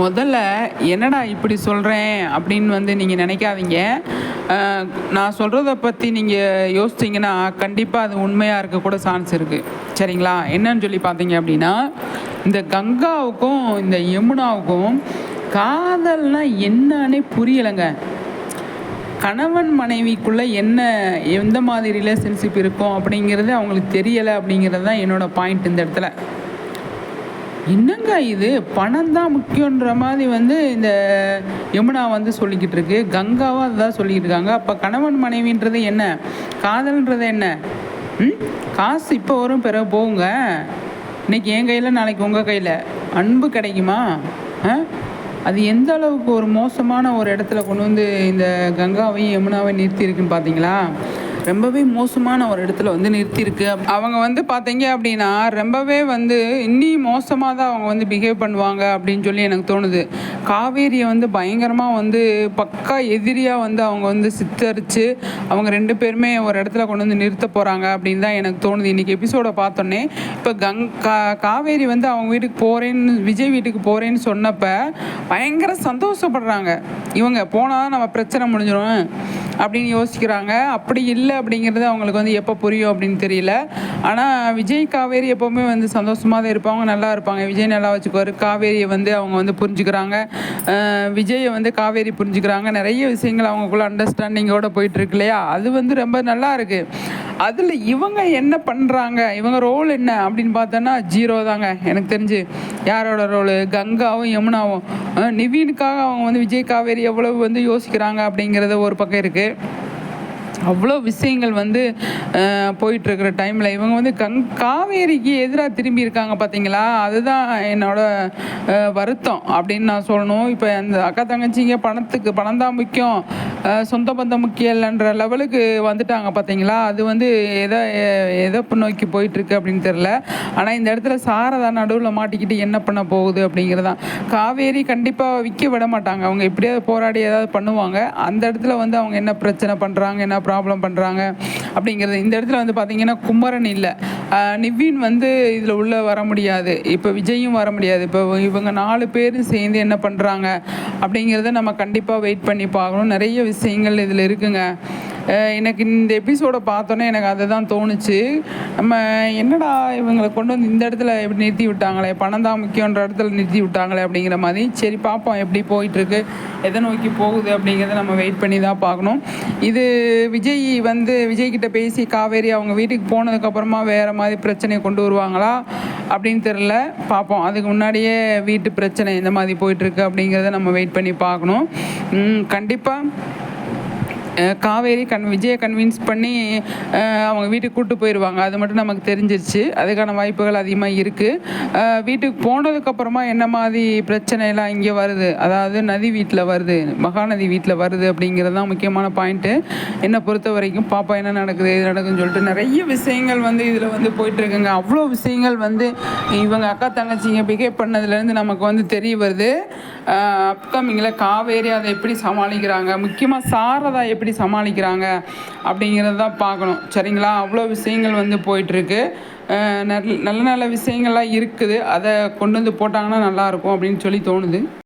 முதல்ல என்னடா இப்படி சொல்கிறேன் அப்படின்னு வந்து நீங்கள் நினைக்காதீங்க. நான் சொல்கிறத பற்றி நீங்கள் யோசிச்சிங்கன்னா கண்டிப்பாக அது உண்மையாக இருக்க கூட சான்ஸ் இருக்குது சரிங்களா? என்னன்னு சொல்லி பார்த்தீங்க அப்படின்னா இந்த கங்காவுக்கும் இந்த யமுனாவுக்கும் காதல்னால் என்னன்னே புரியலைங்க. கணவன் மனைவிக்குள்ளே என்ன எந்த மாதிரி ரிலேஷன்ஷிப் இருக்கும் அப்படிங்கிறது அவங்களுக்கு தெரியலை அப்படிங்கிறது தான் என்னோடய பாயிண்ட் இந்த இடத்துல. என்னங்க இது? பணம் தான் முக்கியன்ற மாதிரி வந்து இந்த யமுனா வந்து சொல்லிக்கிட்டு இருக்கு. கங்காவும் அதுதான் சொல்லிக்கிட்டு இருக்காங்க. அப்போ கணவன் மனைவின்றது என்ன? காதல்ன்றது என்ன? ம்? காசு இப்போ வரும் பிறகு போகுங்க. இன்னைக்கு என் கையில் நாளைக்கு உங்கள் கையில். அன்பு கிடைக்குமா? ஆ? அது எந்த அளவுக்கு ஒரு மோசமான ஒரு இடத்துல கொண்டு வந்து இந்த கங்காவையும் யமுனாவையும் நிறுத்தி இருக்குன்னு பார்த்தீங்களா ரொம்பவே மோசமான ஒரு இடத்துல வந்து நிறுத்தியிருக்கு. அவங்க வந்து பார்த்தீங்க அப்படின்னா ரொம்பவே வந்து இன்னும் மோசமாக தான் அவங்க வந்து பிஹேவ் பண்ணுவாங்க அப்படின்னு சொல்லி எனக்கு தோணுது. காவேரியை வந்து பயங்கரமாக வந்து பக்கா எதிரியாக வந்து அவங்க வந்து சித்தரித்து அவங்க ரெண்டு பேருமே ஒரு இடத்துல கொண்டு வந்து நிறுத்த போகிறாங்க அப்படின்னு தான் எனக்கு தோணுது. இன்றைக்கி எபிசோடை பார்த்தோன்னே இப்போ கங் கா காவேரி வந்து அவங்க வீட்டுக்கு போகிறேன்னு விஜய் வீட்டுக்கு போகிறேன்னு சொன்னப்போ பயங்கர சந்தோஷப்படுறாங்க. இவங்க போனால் தான் நம்ம பிரச்சனை முடிஞ்சிடும் அப்படின்னு யோசிக்கிறாங்க. அப்படி இல்லை. அப்படிங்கிறது அவங்களுக்கு வந்து எப்போ புரியும் அப்படின்னு தெரியல. ஆனால் விஜய் காவேரி எப்போவுமே வந்து சந்தோஷமாக தான் இருப்பாங்க நல்லா இருப்பாங்க. விஜய் நல்லா வச்சுக்குவார். காவேரியை வந்து அவங்க வந்து புரிஞ்சுக்கிறாங்க. விஜயை வந்து காவேரி புரிஞ்சுக்கிறாங்க. நிறைய விஷயங்கள் அவங்களுக்குள்ள அண்டர்ஸ்டாண்டிங்கோட போயிட்டுருக்கு இல்லையா? அது வந்து ரொம்ப நல்லா இருக்குது அதில் இவங்க என்ன பண்ணுறாங்க இவங்க ரோல் என்ன? அப்படின்னு பார்த்தோன்னா ஜீரோ தாங்க. எனக்கு தெரிஞ்சு. யாரோட ரோலு கங்காவும் யமுனாவும். நிவீனுக்காக அவங்க வந்து விஜய் காவேரி எவ்வளவு வந்து யோசிக்கிறாங்க அப்படிங்கிறது ஒரு பக்கம் இருக்குது அவ்வளோ விஷயங்கள் வந்து அஹ், போயிட்டு டைமில் இவங்க வந்து கங் காவேரிக்கு எதிராக திரும்பி இருக்காங்க பார்த்தீங்களா அதுதான் என்னோட அஹ், வருத்தம் அப்படின்னு நான் சொல்லணும். இப்போ அந்த அக்கா தங்கச்சிங்க பணத்துக்கு பணம் தான் முக்கியம். சொந்த பந்தம் முக்கியல்ன்ற லெவலுக்கு வந்துட்டாங்க பார்த்தீங்களா அது வந்து எதை எதை நோக்கி போயிட்டுருக்கு அப்படின்னு தெரில ஆனால் இந்த இடத்துல சாரதா நடுவில் மாட்டிக்கிட்டு என்ன பண்ண போகுது அப்படிங்கிறதான். காவேரி கண்டிப்பாக விற்க விட மாட்டாங்க. அவங்க எப்படியாவது போராடி ஏதாவது பண்ணுவாங்க. அந்த இடத்துல வந்து அவங்க என்ன பிரச்சனை பண்ணுறாங்க என்ன ப்ராப்ளம் பண்ணுறாங்க அப்படிங்கிறது இந்த இடத்துல வந்து பார்த்திங்கன்னா குமரன் இல்லை. நிவின் வந்து இதில் உள்ளே வர முடியாது. இப்போ விஜயும் வர முடியாது. இப்போ இவங்க நாலு பேரும் சேர்ந்து என்ன பண்ணுறாங்க அப்படிங்கிறத நம்ம கண்டிப்பாக வெயிட் பண்ணி பார்க்கணும். நிறைய விஷயங்கள் இதில் இருக்குங்க. எனக்கு இந்த எபிசோடை பார்த்தோன்னே எனக்கு அதுதான் தோணுச்சு. நம்ம என்னடா இவங்களை கொண்டு வந்து இந்த இடத்துல எப்படி நிறுத்தி விட்டாங்களே? பணம் தான் முக்கியன்ற இடத்துல நிறுத்தி விட்டாங்களே அப்படிங்கிற மாதிரி. சரி பார்ப்போம் எப்படி போயிட்டுருக்கு. எதை நோக்கி போகுது அப்படிங்கிறத நம்ம வெயிட் பண்ணி தான் பார்க்கணும். இது விஜய் வந்து விஜய்கிட்ட பேசி காவேரி அவங்க வீட்டுக்கு போனதுக்கப்புறமா வேறு மாதிரி பிரச்சனையை கொண்டு வருவாங்களா அப்படின்னு தெரில பார்ப்போம். அதுக்கு முன்னாடியே வீட்டு பிரச்சனை எந்த மாதிரி போயிட்டுருக்கு அப்படிங்கிறத நம்ம வெயிட் பண்ணி பார்க்கணும். கண்டிப்பாக காவேரி கன் விஜயை கன்வின்ஸ் பண்ணி அவங்க வீட்டுக்கு கூப்பிட்டு போயிடுவாங்க அது மட்டும் நமக்கு தெரிஞ்சிருச்சு. அதுக்கான வாய்ப்புகள் அதிகமாக இருக்குது வீட்டுக்கு போனதுக்கப்புறமா என்ன மாதிரி பிரச்சனைலாம் இங்கே வருது? அதாவது நதி வீட்டில் வருது மகாநதி வீட்டில் வருது அப்படிங்கிறது தான் முக்கியமான பாயிண்ட்டு என்னை பொறுத்த வரைக்கும் பாப்பா என்ன நடக்குது இது நடக்குதுன்னு சொல்லிட்டு நிறைய விஷயங்கள் வந்து இதில் வந்து போயிட்டுருக்குங்க. அவ்வளோ விஷயங்கள் வந்து இவங்க அக்கா தங்கச்சிங்க பிஹேவ் பண்ணதுலேருந்து நமக்கு வந்து தெரிய வருது. அப்கமிங்கில் காவேரி அதை எப்படி சமாளிக்கிறாங்க? முக்கியமாக சாரதா எப்படி எப்படி சமாளிக்கிறாங்க அப்படிங்கிறத தான் பார்க்கணும். சரிங்களா? அவ்வளோ விஷயங்கள் வந்து போயிட்டுருக்கு. நல்ல நல்ல விஷயங்கள்லாம் இருக்குது. அதை கொண்டு வந்து போட்டாங்கன்னா நல்லாயிருக்கும் அப்படின்னு சொல்லி தோணுது.